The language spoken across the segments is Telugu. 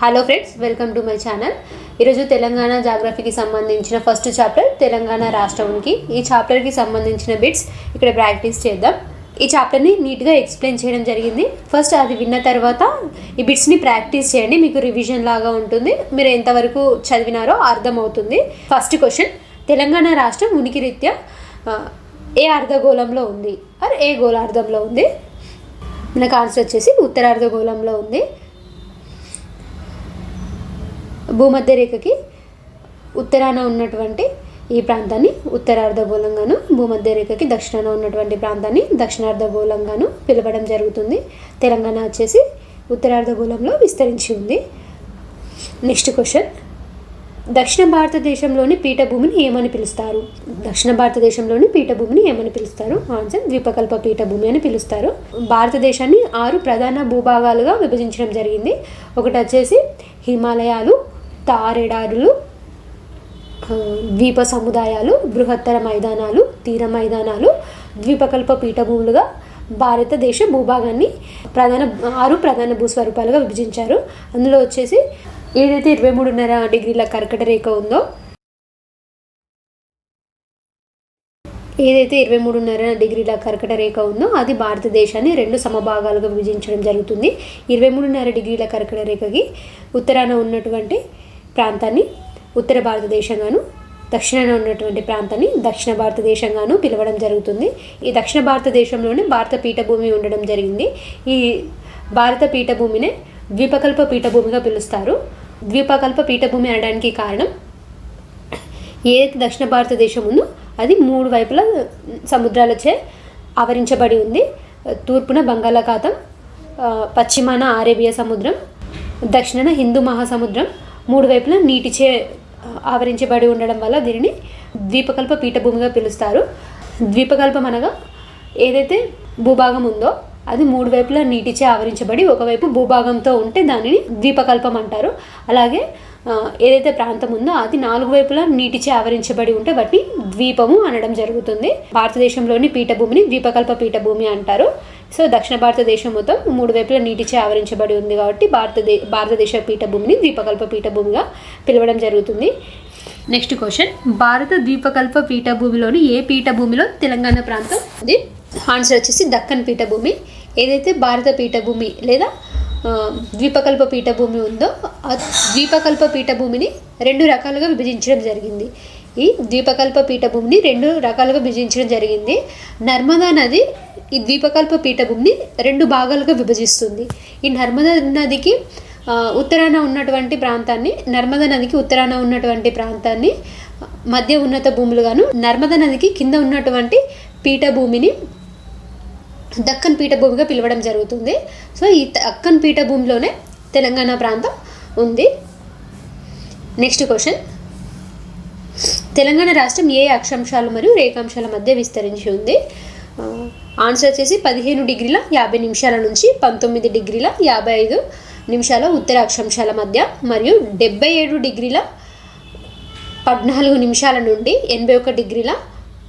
Hello friends welcome to my channel ఈరోజు తెలంగాణ జాగ్రఫీకి సంబంధించిన ఫస్ట్ చాప్టర్ తెలంగాణ రాష్ట్రంకి ఈ చాప్టర్కి సంబంధించిన బిట్స్ ఇక్కడ ప్రాక్టీస్ చేద్దాం. ఈ చాప్టర్ని నీట్గా ఎక్స్ప్లెయిన్ చేయడం జరిగింది. ఫస్ట్ అది విన్న తర్వాత ఈ బిట్స్ని ప్రాక్టీస్ చేయండి. మీకు రివిజన్ లాగా ఉంటుంది. మీరు ఎంతవరకు చదివినారో అర్థమవుతుంది. ఫస్ట్ క్వశ్చన్ తెలంగాణ రాష్ట్రం ఉనికి రీత్యా ఏ అర్ధగోళంలో ఉంది? ఆర్ ఏ గోళార్ధంలో ఉంది? మనకు ఆన్సర్ వచ్చేసి ఉత్తరార్ధగోళంలో ఉంది. భూమధ్య రేఖకి ఉత్తరాన ఉన్నటువంటి ఈ ప్రాంతాన్ని ఉత్తరార్ధగోళంగాను భూమధ్య రేఖకి దక్షిణాన ఉన్నటువంటి ప్రాంతాన్ని దక్షిణార్ధగోళంగాను పిలవడం జరుగుతుంది. తెలంగాణ వచ్చేసి ఉత్తరార్ధగోళంలో విస్తరించి ఉంది. Next question. దక్షిణ భారతదేశంలోని పీఠభూమిని ఏమని పిలుస్తారు? దక్షిణ భారతదేశంలోని పీఠభూమిని ఏమని పిలుస్తారు? ఆన్సర్ ద్వీపకల్ప పీఠభూమి అని పిలుస్తారు. భారతదేశాన్ని ఆరు ప్రధాన భూభాగాలుగా విభజించడం జరిగింది. ఒకటి వచ్చేసి హిమాలయాలు తారెడారులు ద్వీప సముదాయాలు బృహత్తర మైదానాలు తీర మైదానాలు ద్వీపకల్ప పీఠభూములుగా భారతదేశ భూభాగాన్ని ప్రధాన ఆరు ప్రధాన భూస్వరూపాలుగా విభజించారు. అందులో వచ్చేసి ఏదైతే ఇరవై మూడున్నర డిగ్రీల కర్కట రేఖ ఉందో ఏదైతే ఇరవై మూడున్నర డిగ్రీల కర్కట రేఖ ఉందో అది భారతదేశాన్ని రెండు సమభాగాలుగా విభజించడం జరుగుతుంది. ఇరవై మూడున్నర డిగ్రీల కర్కట రేఖకి ఉత్తరాన ఉన్నటువంటి ప్రాంతాన్ని ఉత్తర భారతదేశంగాను దక్షిణాన ఉన్నటువంటి ప్రాంతాన్ని దక్షిణ భారతదేశంగాను పిలవడం జరుగుతుంది. ఈ దక్షిణ భారతదేశంలోనే భారత పీఠభూమి ఉండడం జరిగింది. ఈ భారత పీఠభూమినే ద్వీపకల్ప పీఠభూమిగా పిలుస్తారు. ద్వీపకల్ప పీఠభూమి అనడానికి కారణం ఏదైతే దక్షిణ భారతదేశం ఉందో అది మూడు వైపులా సముద్రాలచే ఆవరించబడి ఉంది. తూర్పున బంగాళాఖాతం పశ్చిమాన అరేబియా సముద్రం దక్షిణాన హిందూ మహాసముద్రం మూడు వైపులా నీటిచే ఆవరించబడి ఉండడం వల్ల దీనిని ద్వీపకల్ప పీఠభూమిగా పిలుస్తారు. ద్వీపకల్పం అనగా ఏదైతే భూభాగం ఉందో అది మూడు వైపులా నీటిచే ఆవరించబడి ఒకవైపు భూభాగంతో ఉంటే దానిని ద్వీపకల్పం అంటారు. అలాగే ఏదైతే ప్రాంతం ఉందో అది నాలుగు వైపులా నీటిచే ఆవరించబడి ఉంటే వాటిని ద్వీపము అనడం జరుగుతుంది. భారతదేశంలోని పీఠభూమిని ద్వీపకల్ప పీఠభూమి అంటారు. సో దక్షిణ భారతదేశం మొత్తం మూడు వైపులా నీటిచే ఆవరించబడి ఉంది కాబట్టి భారతదే భారతదేశ పీఠభూమిని ద్వీపకల్ప పీఠభూమిగా పిలవడం జరుగుతుంది. Next question. భారత ద్వీపకల్ప పీఠభూమిలోని ఏ పీఠభూమిలో తెలంగాణ ప్రాంతం ఉంది? ఆన్సర్ వచ్చేసి దక్కన్ పీఠభూమి. ఏదైతే భారత పీఠభూమి లేదా ద్వీపకల్ప పీఠభూమి ఉందో ఆ ద్వీపకల్ప పీఠభూమిని రెండు రకాలుగా విభజించడం జరిగింది. ఈ ద్వీపకల్ప పీఠభూమిని రెండు రకాలుగా విభజించడం జరిగింది. నర్మదా నది ఈ ద్వీపకల్ప పీఠభూమిని రెండు భాగాలుగా విభజిస్తుంది. ఈ నర్మదా నదికి ఉత్తరాన ఉన్నటువంటి ప్రాంతాన్ని నర్మదా నదికి ఉత్తరాన ఉన్నటువంటి ప్రాంతాన్ని మధ్య ఉన్నత భూములుగాను నర్మదా నదికి కింద ఉన్నటువంటి పీఠభూమిని దక్కన్ పీఠభూమిగా పిలవడం జరుగుతుంది. సో ఈ దక్కన్ పీఠభూమిలోనే తెలంగాణ ప్రాంతం ఉంది. Next question. తెలంగాణ రాష్ట్రం ఏ అక్షాంశాలు మరియు రేఖాంశాల మధ్య విస్తరించి ఉంది? ఆన్సర్ వచ్చేసి పదిహేను డిగ్రీల యాభై నిమిషాల నుంచి పంతొమ్మిది డిగ్రీల యాభై ఐదు నిమిషాల ఉత్తర అక్షాంశాల మధ్య మరియు డెబ్బై ఏడు డిగ్రీల పద్నాలుగు నిమిషాల నుండి ఎనభై ఒక డిగ్రీల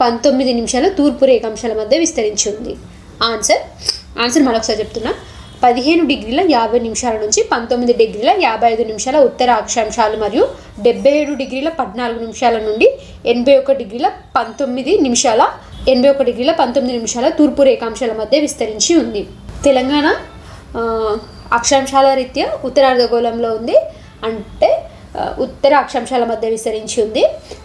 పంతొమ్మిది నిమిషాల తూర్పు రేఖాంశాల మధ్య విస్తరించి ఉంది. ఆన్సర్? ఆన్సర్ మరొకసారి చెప్తున్నా. పదిహేను డిగ్రీల యాభై నిమిషాల నుంచి పంతొమ్మిది డిగ్రీల యాభై ఐదు నిమిషాల ఉత్తర అక్షాంశాలు మరియు డెబ్బై ఏడు డిగ్రీల పద్నాలుగు నిమిషాల నుండి ఎనభై ఒక డిగ్రీల పంతొమ్మిది నిమిషాల ఎనభై ఒక డిగ్రీల పంతొమ్మిది నిమిషాల తూర్పు రేఖాంశాల మధ్య విస్తరించి ఉంది. తెలంగాణ అక్షాంశాల రీత్యా ఉత్తరార్ధగోళంలో ఉంది. అంటే ఉత్తర అక్షాంశాల మధ్య విస్తరించి ఉంది.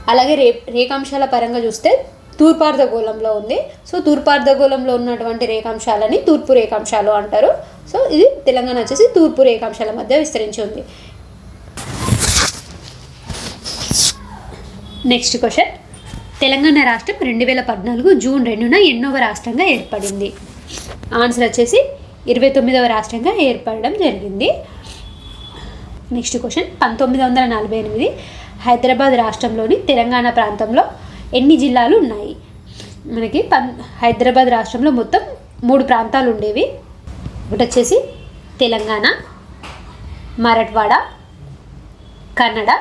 అలాగే రే రేఖాంశాల పరంగా చూస్తే తూర్పార్ధగోళంలో ఉంది. సో తూర్పార్ధగోళంలో ఉన్నటువంటి రేఖాంశాలని తూర్పు రేఖాంశాలు అంటారు. సో ఇది తెలంగాణ వచ్చేసి తూర్పు రేఖాంశాల మధ్య విస్తరించి ఉంది. Next question. తెలంగాణ రాష్ట్రం రెండు వేల పద్నాలుగు జూన్ రెండున ఎన్నోవ రాష్ట్రంగా ఏర్పడింది. ఆన్సర్ వచ్చేసి ఇరవై తొమ్మిదవ రాష్ట్రంగా ఏర్పడడం జరిగింది. Next question. పంతొమ్మిది వందల నలభై ఎనిమిది హైదరాబాద్ రాష్ట్రంలోని తెలంగాణ ప్రాంతంలో ఎన్ని జిల్లాలు ఉన్నాయి? మనకి పన్ హైదరాబాద్ రాష్ట్రంలో మొత్తం మూడు ప్రాంతాలు ఉండేవి. ఒకటి వచ్చేసి తెలంగాణ మరట్వాడ కన్నడ.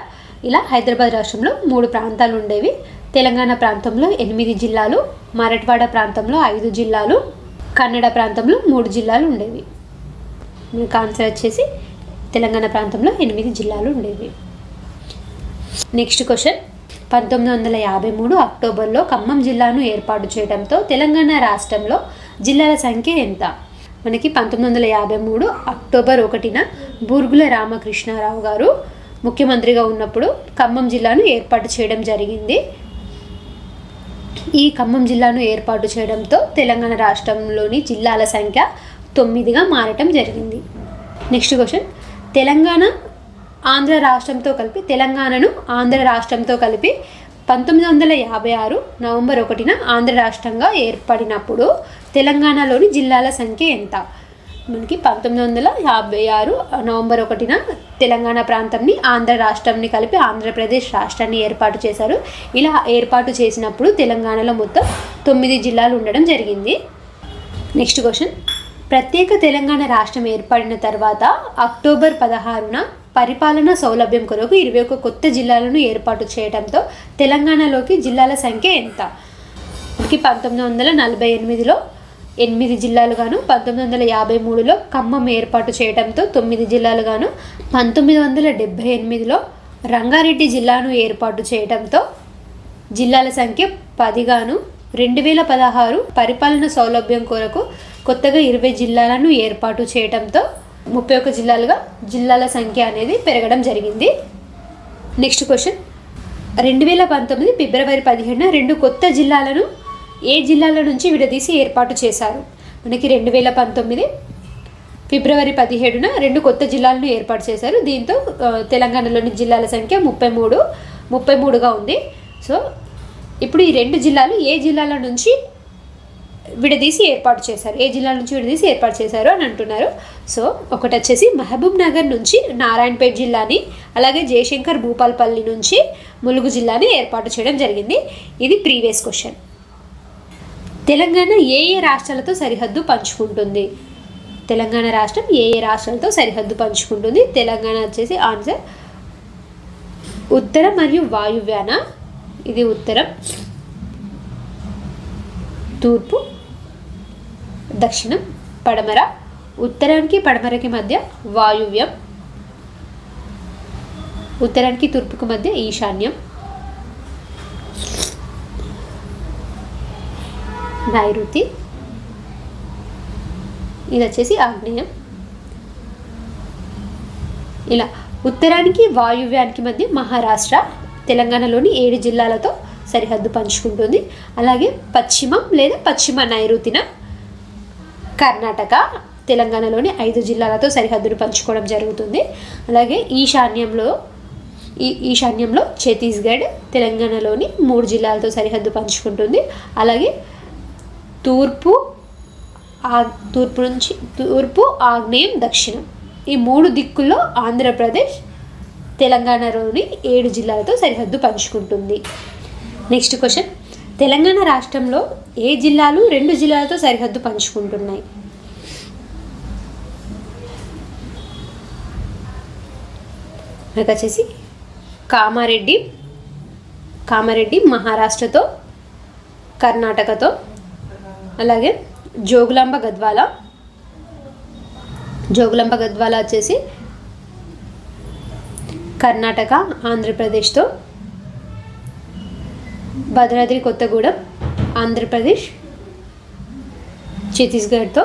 ఇలా హైదరాబాద్ రాష్ట్రంలో మూడు ప్రాంతాలు ఉండేవి. తెలంగాణ ప్రాంతంలో ఎనిమిది జిల్లాలు మరట్వాడ ప్రాంతంలో ఐదు జిల్లాలు కన్నడ ప్రాంతంలో మూడు జిల్లాలు ఉండేవి. మీకు ఆన్సర్ వచ్చేసి తెలంగాణ ప్రాంతంలో ఎనిమిది జిల్లాలు ఉండేవి. నెక్స్ట్ క్వశ్చన్ పంతొమ్మిది వందల యాభై మూడు అక్టోబర్లో ఖమ్మం జిల్లాను ఏర్పాటు చేయడంతో తెలంగాణ రాష్ట్రంలో జిల్లాల సంఖ్య ఎంత? మనకి పంతొమ్మిది వందల యాభై మూడు అక్టోబర్ ఒకటిన బూర్గుల రామకృష్ణారావు గారు ముఖ్యమంత్రిగా ఉన్నప్పుడు ఖమ్మం జిల్లాను ఏర్పాటు చేయడం జరిగింది. ఈ ఖమ్మం జిల్లాను ఏర్పాటు చేయడంతో తెలంగాణ రాష్ట్రంలోని జిల్లాల సంఖ్య తొమ్మిదిగా మారటం జరిగింది. నెక్స్ట్ క్వశ్చన్ తెలంగాణ ఆంధ్ర రాష్ట్రంతో కలిపి తెలంగాణను ఆంధ్ర రాష్ట్రంతో కలిపి పంతొమ్మిది వందల యాభై ఆరు నవంబర్ ఒకటిన ఆంధ్ర రాష్ట్రంగా ఏర్పడినప్పుడు తెలంగాణలోని జిల్లాల సంఖ్య ఎంత? మనకి పంతొమ్మిది వందల యాభై ఆరు నవంబర్ ఒకటిన తెలంగాణ ప్రాంతంని ఆంధ్ర రాష్ట్రంని కలిపి ఆంధ్రప్రదేశ్ రాష్ట్రాన్ని ఏర్పాటు చేశారు. ఇలా ఏర్పాటు చేసినప్పుడు తెలంగాణలో మొత్తం తొమ్మిది జిల్లాలు ఉండడం జరిగింది. Next question. ప్రత్యేక తెలంగాణ రాష్ట్రం ఏర్పడిన తర్వాత అక్టోబర్ పదహారున పరిపాలన సౌలభ్యం కొరకు ఇరవై ఒక కొత్త జిల్లాలను ఏర్పాటు చేయడంతో తెలంగాణలోకి జిల్లాల సంఖ్య ఎంత? మనకి పంతొమ్మిది వందల నలభై ఎనిమిదిలో ఎనిమిది జిల్లాలుగాను పంతొమ్మిది వందల యాభై మూడులో ఖమ్మం ఏర్పాటు చేయడంతో తొమ్మిది జిల్లాలుగాను పంతొమ్మిది వందల డెబ్భై ఎనిమిదిలో రంగారెడ్డి జిల్లాను ఏర్పాటు చేయడంతో జిల్లాల సంఖ్య పదిగాను. రెండు వేల పదహారు పరిపాలన సౌలభ్యం కొరకు కొత్తగా ఇరవై జిల్లాలను ఏర్పాటు చేయడంతో ముప్పై ఒక్క జిల్లాలుగా జిల్లాల సంఖ్య అనేది పెరగడం జరిగింది. Next question. రెండు వేల పంతొమ్మిది ఫిబ్రవరి పదిహేడున రెండు కొత్త జిల్లాలను ఏ జిల్లాల నుంచి విడదీసి ఏర్పాటు చేశారు? మనకి రెండు వేల పంతొమ్మిది ఫిబ్రవరి పదిహేడున రెండు కొత్త జిల్లాలను ఏర్పాటు చేశారు. దీంతో తెలంగాణలోని జిల్లాల సంఖ్య ముప్పై మూడు ముప్పై మూడుగా ఉంది. సో ఇప్పుడు ఈ రెండు జిల్లాలు ఏ జిల్లాల నుంచి విడదీసి ఏర్పాటు చేశారు? ఏ జిల్లా నుంచి విడదీసి ఏర్పాటు చేశారు అని అంటున్నారు. సో ఒకటి వచ్చేసి మహబూబ్ నగర్ నుంచి నారాయణపేట జిల్లాని అలాగే జయశంకర్ భూపాల్పల్లి నుంచి ములుగు జిల్లాని ఏర్పాటు చేయడం జరిగింది. ఇది ప్రీవియస్ క్వశ్చన్. తెలంగాణ ఏ ఏ రాష్ట్రాలతో సరిహద్దు పంచుకుంటుంది? తెలంగాణ రాష్ట్రం ఏ ఏ రాష్ట్రాలతో సరిహద్దు పంచుకుంటుంది? తెలంగాణ వచ్చేసి ఆన్సర్ ఉత్తరం మరియు వాయువ్యాన. ఇది ఉత్తరం. తూర్పు దక్షిణం పడమర. ఉత్తరానికి పడమరకి మధ్య వాయువ్యం. ఉత్తరానికి తూర్పుకు మధ్య ఈశాన్యం. నైరుతి ఇది వచ్చేసి ఆగ్నేయం. ఇలా ఉత్తరానికి వాయువ్యానికి మధ్య మహారాష్ట్ర తెలంగాణలోని ఏడు జిల్లాలతో సరిహద్దు పంచుకుంటుంది. అలాగే పశ్చిమం లేదా పశ్చిమ నైరుతిన కర్ణాటక తెలంగాణలోని ఐదు జిల్లాలతో సరిహద్దును పంచుకోవడం జరుగుతుంది. అలాగే ఈశాన్యంలో ఈ ఈశాన్యంలో ఛత్తీస్గఢ్ తెలంగాణలోని మూడు జిల్లాలతో సరిహద్దు పంచుకుంటుంది. అలాగే తూర్పు ఆ తూర్పు నుంచి తూర్పు ఆగ్నేయం దక్షిణం. ఈ మూడు దిక్కుల్లో ఆంధ్రప్రదేశ్ తెలంగాణలోని ఏడు జిల్లాలతో సరిహద్దు పంచుకుంటుంది. Next question. తెలంగాణ రాష్ట్రంలో ఏ జిల్లాలు రెండు జిల్లాలతో సరిహద్దు పంచుకుంటున్నాయి? మనకు వచ్చేసి కామారెడ్డి కామారెడ్డి మహారాష్ట్రతో కర్ణాటకతో అలాగే జోగులాంబ గద్వాల. జోగులాంబ గద్వాల వచ్చేసి కర్ణాటక ఆంధ్రప్రదేశ్తో. భద్రాద్రి కొత్తగూడెం ఆంధ్రప్రదేశ్ ఛత్తీస్గఢ్తో.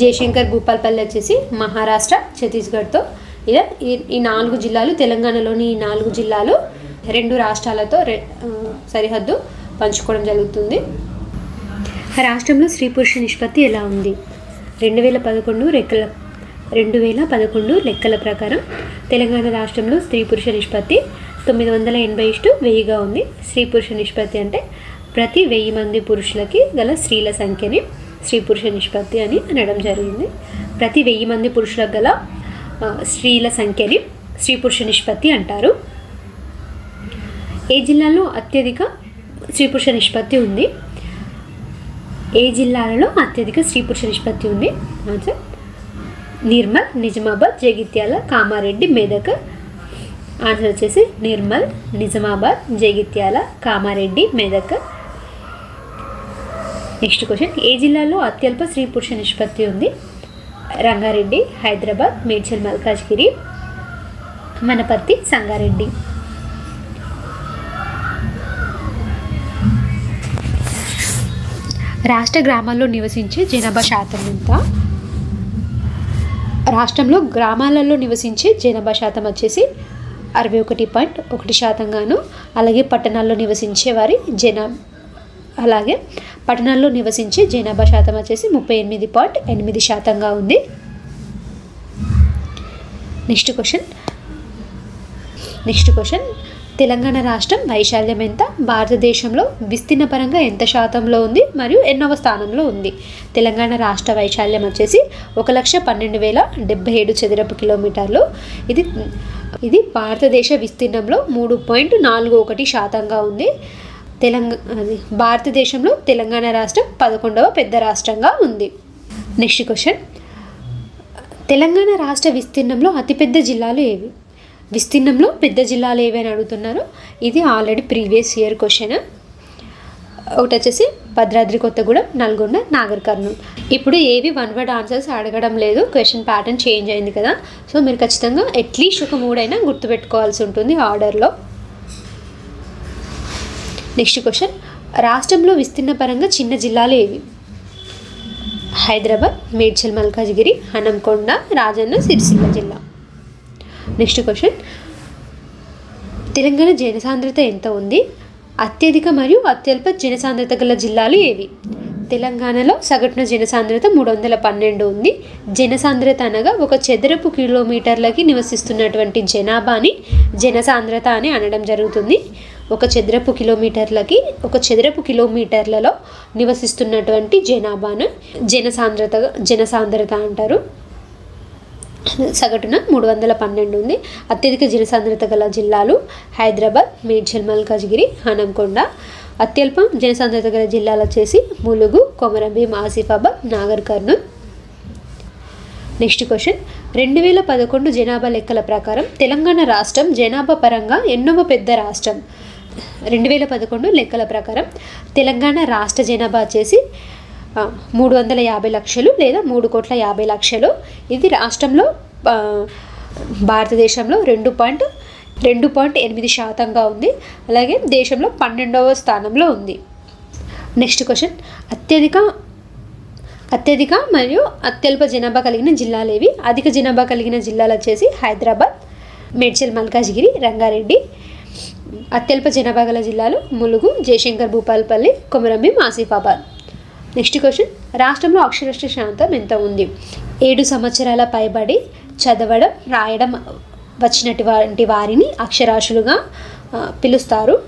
జయశంకర్ భూపాల్పల్లి వచ్చేసి మహారాష్ట్ర ఛత్తీస్గఢ్తో. ఇలా ఈ ఈ నాలుగు జిల్లాలు తెలంగాణలోని ఈ నాలుగు జిల్లాలు రెండు రాష్ట్రాలతో రె సరిహద్దు పంచుకోవడం జరుగుతుంది. రాష్ట్రంలో స్త్రీ పురుష నిష్పత్తి ఎలా ఉంది? రెండు వేల పదకొండు రెక్కల రెండు వేల పదకొండు లెక్కల ప్రకారం తెలంగాణ రాష్ట్రంలో స్త్రీ పురుష నిష్పత్తి తొమ్మిది వందల ఎనభై ఇష్టు వెయ్యిగా ఉంది. స్త్రీ పురుష నిష్పత్తి అంటే ప్రతి వెయ్యి మంది పురుషులకి గల స్త్రీల సంఖ్యని స్త్రీ పురుష నిష్పత్తి అని అనడం జరిగింది. ప్రతి వెయ్యి మంది పురుషులకు గల స్త్రీల సంఖ్యని స్త్రీ పురుష నిష్పత్తి అంటారు. ఏ జిల్లాలో అత్యధిక స్త్రీ పురుష నిష్పత్తి ఉంది. ఏ జిల్లాలలో అత్యధిక స్త్రీ పురుష నిష్పత్తి ఉంది? ఆన్సర్ నిర్మల్ నిజామాబాద్ జగిత్యాల కామారెడ్డి మెదక్. ఆన్సర్ వచ్చేసి నిర్మల్ నిజామాబాద్ జగిత్యాల కామారెడ్డి మెదక్. నెక్స్ట్ క్వశ్చన్ ఏ జిల్లాలో అత్యల్ప స్త్రీ పురుష నిష్పత్తి ఉంది? రంగారెడ్డి హైదరాబాద్ మేడ్చల్ మల్కాజ్గిరి. మనపర్తి సంగారెడ్డి. రాష్ట్ర గ్రామాల్లో నివసించే జనాభా శాతం ఎంత? రాష్ట్రంలో గ్రామాలలో నివసించే జనాభా శాతం వచ్చేసి అరవై ఒకటి పాయింట్ ఒకటి శాతంగాను అలాగే పట్టణాల్లో నివసించే వారి జనా అలాగే పట్టణాల్లో నివసించే జనాభా శాతం వచ్చేసి ముప్పై ఎనిమిది పాయింట్ ఎనిమిది శాతంగా ఉంది. Next question. Next question. Telangana రాష్ట్రం వైశాల్యం ఎంత? భారతదేశంలో విస్తీర్ణ పరంగా ఎంత శాతంలో ఉంది? మరియు ఎన్నవ స్థానంలో ఉంది? తెలంగాణ రాష్ట్ర వైశాల్యం వచ్చేసి ఒక లక్ష పన్నెండు వేల డెబ్బై ఏడు చదరపు కిలోమీటర్లు. ఇది ఇది భారతదేశ విస్తీర్ణంలో మూడు పాయింట్ నాలుగు ఒకటి శాతంగా ఉంది. తెలంగాణ భారతదేశంలో తెలంగాణ రాష్ట్రం పదకొండవ పెద్ద రాష్ట్రంగా ఉంది. Next question. తెలంగాణ రాష్ట్ర విస్తీర్ణంలో అతిపెద్ద జిల్లాలు ఏవి? విస్తీర్ణంలో పెద్ద జిల్లాలు ఏవైనా అడుగుతున్నారు? ఇది ఆల్రెడీ ప్రీవియస్ ఇయర్ క్వశ్చన్ ఒకటి వచ్చేసి భద్రాద్రి కొత్తగూడెం నల్గొండ నాగర్ కర్నూలు ఇప్పుడు ఏవి వన్ వర్డ్ ఆన్సర్స్ అడగడం లేదు. క్వశ్చన్ ప్యాటర్న్ చేంజ్ అయింది కదా. సో మీరు ఖచ్చితంగా అట్లీస్ట్ ఒక మూడైనా గుర్తుపెట్టుకోవాల్సి ఉంటుంది ఆర్డర్లో నెక్స్ట్ క్వశ్చన్ రాష్ట్రంలో విస్తీర్ణ పరంగా చిన్న జిల్లాలు ఏవి? హైదరాబాద్ మేడ్చల్ మల్కాజ్గిరి హనంకొండ రాజన్న సిరిసిల్ల జిల్లా. నెక్స్ట్ క్వశ్చన్ తెలంగాణ జనసాంద్రత ఎంత ఉంది? అత్యధిక మరియు అత్యల్ప జనసాంద్రత గల జిల్లాలు ఏవి? తెలంగాణలో సగటున జనసాంద్రత మూడు వందల పన్నెండు ఉంది. జనసాంద్రత అనగా ఒక చదరపు కిలోమీటర్లకి నివసిస్తున్నటువంటి జనాభాని జనసాంద్రత అని అనడం జరుగుతుంది. ఒక చదరపు కిలోమీటర్లకి ఒక చదరపు కిలోమీటర్లలో నివసిస్తున్నటువంటి జనాభాను జనసాంద్రత జనసాంద్రత అంటారు. సగటున మూడు వందల పన్నెండు ఉంది. అత్యధిక జనసాంద్రత గల జిల్లాలు హైదరాబాద్ మేడ్చల్ మల్కాజ్గిరి హనంకొండ అత్యల్పం జనసాంద్రత గల జిల్లాలు వచ్చేసి ములుగు కొమరంభీం ఆసిఫాబాద్ నాగర్ కర్నూల్. Next question. రెండు వేల పదకొండు జనాభా లెక్కల ప్రకారం తెలంగాణ రాష్ట్రం జనాభా పరంగా ఎన్నవ పెద్ద రాష్ట్రం. రెండు వేల పదకొండు లెక్కల ప్రకారం తెలంగాణ రాష్ట్ర జనాభా వచ్చేసి మూడు వందల యాభై లక్షలు లేదా మూడు కోట్ల యాభై లక్షలు. ఇది రాష్ట్రంలో భారతదేశంలో రెండు పాయింట్ రెండు పాయింట్ ఎనిమిది శాతంగా ఉంది. అలాగే దేశంలో పన్నెండవ స్థానంలో ఉంది. Next question. అత్యధిక అత్యధిక మరియు అత్యల్ప జనాభా కలిగిన జిల్లాలు ఏవి? అధిక జనాభా కలిగిన జిల్లాలు వచ్చేసి హైదరాబాద్ మేడ్చల్ మల్కాజ్గిరి రంగారెడ్డి. అత్యల్ప జనాభా గల జిల్లాలు ములుగు జయశంకర్ భూపాలపల్లి కొమరంభీం ఆసిఫాబాద్. Next question. రాష్ట్రంలో అక్షరాస్యత శాతం ఎంత ఉంది? ఏడు సంవత్సరాల పైబడి చదవడం రాయడం వచ్చినటువంటి వారిని అక్షరాస్యులుగా పిలుస్తారు.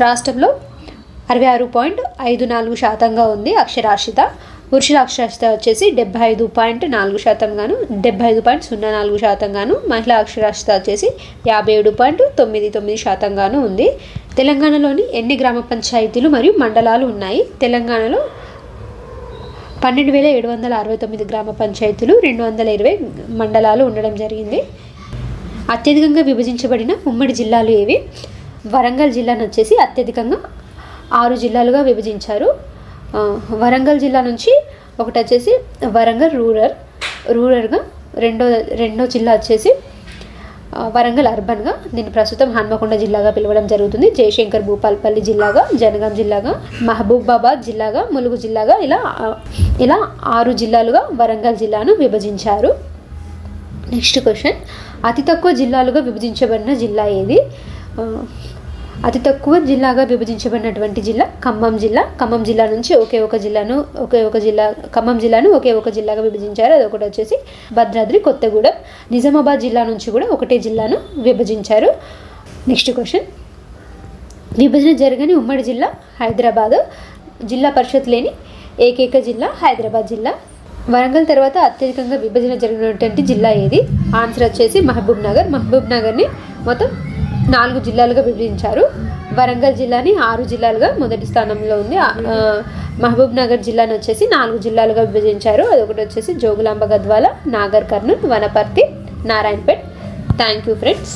రాష్ట్రంలో అరవై ఆరు పాయింట్ ఐదు నాలుగు శాతంగా ఉంది అక్షరాస్యత. పురుషుల అక్షరాస్యత వచ్చేసి డెబ్బై ఐదు పాయింట్ నాలుగు శాతం గాను డెబ్బై ఐదు పాయింట్ సున్నా నాలుగు శాతం గాను మహిళా అక్షరాస్యత వచ్చేసి యాభై ఏడు పాయింట్ తొమ్మిది తొమ్మిది శాతంగాను ఉంది. తెలంగాణలోని ఎన్ని గ్రామ పంచాయతీలు మరియు మండలాలు ఉన్నాయి? తెలంగాణలో పన్నెండు వేల ఏడు వందల అరవై తొమ్మిది గ్రామ పంచాయతీలు రెండు వందల ఇరవై మండలాలు ఉండడం జరిగింది. అత్యధికంగా విభజించబడిన ఉమ్మడి జిల్లాలు ఏవి? వరంగల్ జిల్లాను వచ్చేసి అత్యధికంగా ఆరు జిల్లాలుగా విభజించారు. వరంగల్ జిల్లా నుంచి ఒకటి వచ్చేసి వరంగల్ రూరల్ రూరల్గా రెండో రెండో జిల్లా వచ్చేసి వరంగల్ అర్బన్గా దీన్ని ప్రస్తుతం హన్మకొండ జిల్లాగా పిలవడం జరుగుతుంది. జయశంకర్ భూపాల్పల్లి జిల్లాగా జనగాం జిల్లాగా మహబూబాబాద్ జిల్లాగా ములుగు జిల్లాగా ఇలా ఇలా ఆరు జిల్లాలుగా వరంగల్ జిల్లాను విభజించారు. Next question. అతి తక్కువ జిల్లాలుగా విభజించబడిన జిల్లా ఏది? అతి తక్కువ జిల్లాగా విభజించబడినటువంటి జిల్లా ఖమ్మం జిల్లా. ఖమ్మం జిల్లా నుంచి ఒకే ఒక జిల్లాను ఒకే ఒక జిల్లా ఖమ్మం జిల్లాను ఒకే ఒక జిల్లాగా విభజించారు. అది ఒకటి వచ్చేసి భద్రాద్రి కొత్తగూడెం. నిజామాబాద్ జిల్లా నుంచి కూడా ఒకటే జిల్లాను విభజించారు. Next question. విభజన జరగని ఉమ్మడి జిల్లా హైదరాబాదు. జిల్లా పరిషత్ లేని ఏకైక జిల్లా హైదరాబాద్ జిల్లా. వరంగల్ తర్వాత అత్యధికంగా విభజన జరిగినటువంటి జిల్లా ఏది? ఆన్సర్ వచ్చేసి మహబూబ్ నగర్ మహబూబ్ నగర్ని మొత్తం నాలుగు జిల్లాలుగా విభజించారు. వరంగల్ జిల్లాని ఆరు జిల్లాలుగా మొదటి స్థానంలో ఉంది. మహబూబ్ నగర్ జిల్లాని వచ్చేసి నాలుగు జిల్లాలుగా విభజించారు. అదొకటి వచ్చేసి Jogulamba Gadwal Nagar Kurnool Wanaparthy Narayanpet. Thank you friends